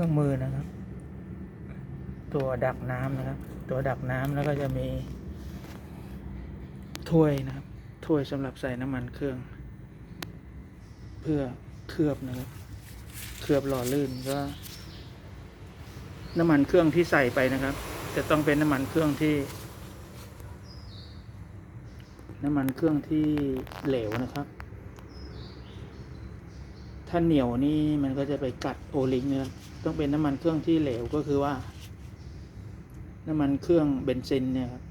รื่องมือนะครับ ตัวดักน้ำนะครับ ตัวดักน้ำแล้วก็จะมี ถ้วยนะครับ ถ้วยสำหรับใส่น้ำมันเครื่อง เพื่อเคลือบนะครับ เคลือบหล่อลื่นก็ น้ำมันเครื่องที่ใส่ไปนะครับ จะต้องเป็นน้ำมันเครื่องที่ น้ำมันเครื่องที่เหลวนะครับ ถ้าเหนียวนี่มันก็จะไปกัดโอลิงเนะครับต้องเป็นน้ำมันเครื่องที่เหลวก็คือว่า น้ำมันเครื่องเบนซินเนี่ยครับ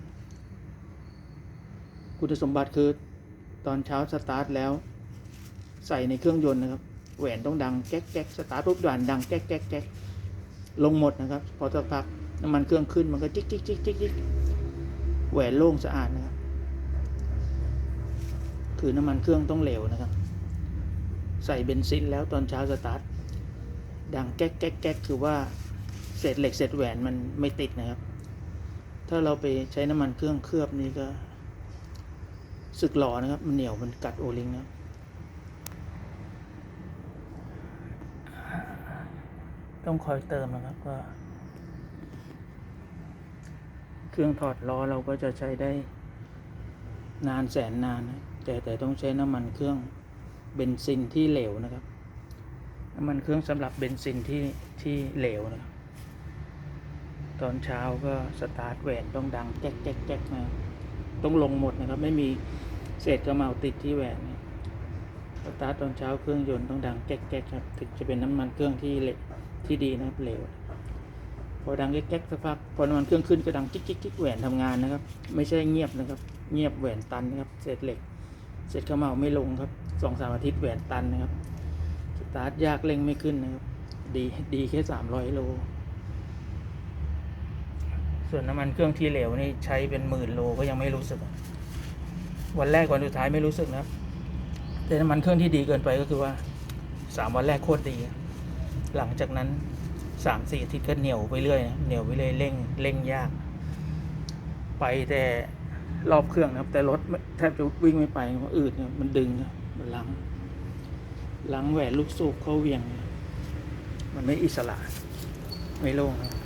คุณสมบัติคือตอนเช้าสตาร์ทแล้ว ใส่ในเครื่องยนต์นะครับแหวนต้องดังแก๊กแก๊กสตาร์ทปุ๊บด่านดังแก๊กแก๊กแก๊กลงหมดนะครับ พอสักพักน้ำมันเครื่องขึ้นมันก็จิกจิกจิกจิกจิกแหวนโล่งสะอาดนะครับ คือน้ำมันเครื่องต้องเหลวนะครับ ใส่เบนซินแล้วตอนเช้าสตาร์ทดังแก๊กแก๊กแก๊กคือว่าเศษเหล็กเศษแหวนมันไม่ติดนะครับ ถ้าเราไปใช้น้ำมันเครื่องเคลือบนี่ก็สึกหล่อนะครับ มันเหนียวมันกัดโอลิงนะต้องคอยเติมนะครับว่าเครื่องถอดล้อเราก็จะใช้ได้นานแสนนานนะแต่แต่ต้องใช้น้ำมันเครื่อง เบนซินที่เหลวนะครับน้ำมันเครื่องสำหรับเบนซินที่ที่เหลวนะครับตอนเช้าก็สตาร์ทแหวนต้องดังแจ๊กแจ๊กแจ๊กนะต้องลงหมดนะครับ ไม่มีเศษกระเมาติดที่แหวนนะสตาร์ทตอนเช้าเครื่องยนต์ต้องดังแจ๊กแจ๊กครับถึงจะเป็นน้ำมันเครื่องที่เหลวที่ดีนะครับเหลวพอดังแก๊กสักพักพอน้ำมันเครื่องขึ้นก็ดังจิ๊กจิ๊กจิ๊กแหวนทำงานนะครับ ไม่ใช่เงียบนะครับ เงียบแหวนตันนะครับ เศษเหล็ก เศษขมเหลาไม่ลงครับสองสามอาทิตย์แหวนตันนะครับ สตาร์ทยากเร่งไม่ขึ้นนะครับ ดีดีแค่สามร้อยโล ส่วนน้ำมันเครื่องที่เหลวนี่ใช้เป็นหมื่นโลก็ยังไม่รู้สึก วันแรกวันสุดท้ายไม่รู้สึกนะแต่น้ำมันเครื่องที่ดีเกินไปก็คือว่าสามวันแรกโคตรดี หลังจากนั้นสามสี่อาทิตย์ก็เหนียวไปเรื่อยนะเหนียวไปเรื่อยเร่งเร่งยาก ไปแต่ รอบเครื่องนะครับ แต่รถแทบจะวิ่งไม่ไปเพราะอืดเนี่ยมันดึงนะมันลังลังแหวนลูกสูบเขาเวียง มันไม่อิสระ ไม่โล่งครับ